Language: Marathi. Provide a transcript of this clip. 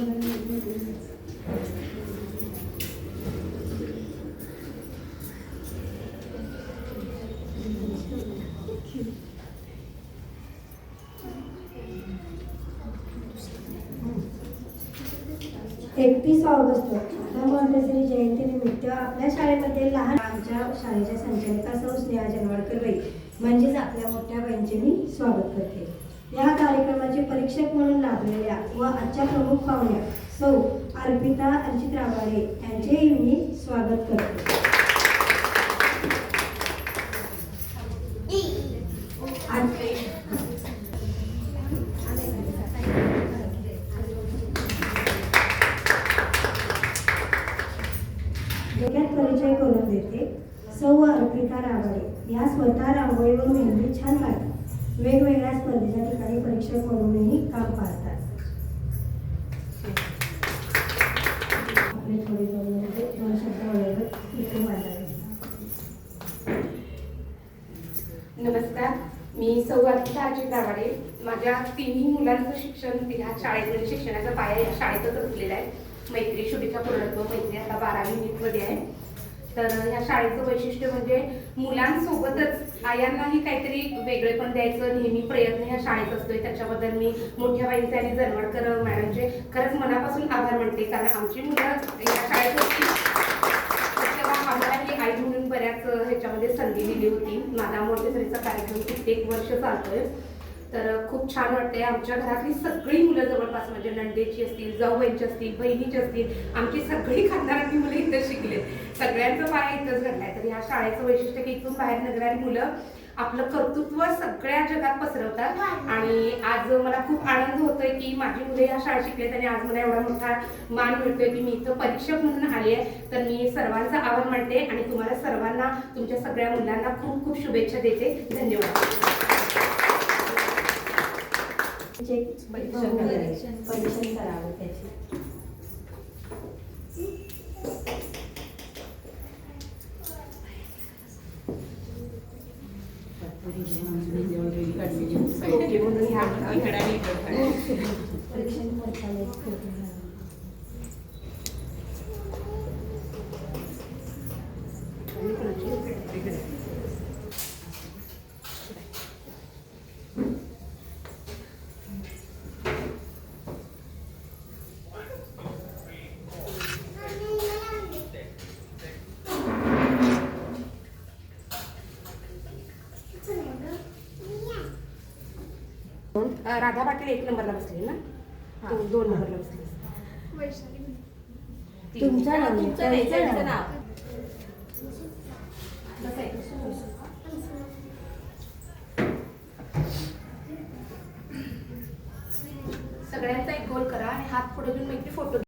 एकतीस ऑगस्ट आता जयंती जयंतीनिमित्त आपल्या शाळेमध्ये लहान आमच्या शाळेच्या संचालिका सौ स्नेहा जनवाडकर बाई म्हणजेच आपल्या मोठ्या बाईंचे मी स्वागत करते. या कार्यक्रमाचे परीक्षक म्हणून लाभलेल्या व आजच्या प्रमुख पाहुण्या सौ अर्पिता अर्जित रावाडे यांचेही मी स्वागत करते. परिचय करून देते. सौ अर्पिता रावाडे या स्वतः रांगोळीवर मेहंदी छान काढतात वेगवेगळ्या स्पर्धेच्या ठिकाणी परीक्षक म्हणूनही काम पाहतात. आपले थोडे दोन मिनिटे दोन शब्द वगैरे इथे मांडावे नमस्कार. मी सौ अजित दावाडे माझ्या तिन्ही मुलांचं शिक्षण ह्या शाळेमध्ये शिक्षणाचा पाया या शाळेतच असलेला आहे. मैत्री शुभेच्छा पूर्णत्व मैत्री आता बारावी नीटमध्ये आहे. तर ह्या शाळेचं वैशिष्ट्य म्हणजे मुलांसोबतच आयांनाही काहीतरी वेगळेपण द्यायचं नेहमी प्रयत्न ह्या शाळेत असतोय. त्याच्याबद्दल मी मोठ्या बाईंचे आणि जरवडकर मॅडमचे खरंच मनापासून आभार मानते. कारण आमची मुलं या शाळेत होती. आम्हाला ही आई म्हणून बऱ्याच ह्याच्यामध्ये संधी दिली होती. माझा मोठेसरीचा कार्यक्रम कित्येक वर्ष चालतोय. तर खूप छान वाटतंय. आमच्या घरातली सगळी मुलं जवळपास म्हणजे नंदेची असतील जाऊबाईंची असतील बहिणीची असतील आमची सगळी खानदारातली मुलं इथं शिकले सगळ्यांचं पाय इथंच घडलाय तर ह्या शाळेचं वैशिष्ट्य की इथून बाहेर निघणारी मुलं आपलं कर्तृत्व सगळ्या जगात पसरवतात. आणि आज मला खूप आनंद होतोय की माझी मुले या शाळेत शिकलेत आणि आज मला एवढा मोठा मान मिळतोय की मी इथं परीक्षक म्हणून आली आहे तर मी सर्वांचा आभार मानते आणि तुम्हाला सर्वांना तुमच्या सगळ्या मुलांना खूप खूप शुभेच्छा देते. धन्यवाद. परीक्षण परीक्षण करावं त्याचे म्हणून ह्या परीक्षण करताना राधा पाटील एक नंबरला बसले ना? तो दोन नंबरला बसले तुमचं नाव नाही, तुमचं नाही, त्यांचं त्यांचं नाव. नाव. सगळ्यांचा एक गोल करा आणि हात पुढे घेऊन मैत्री फोटो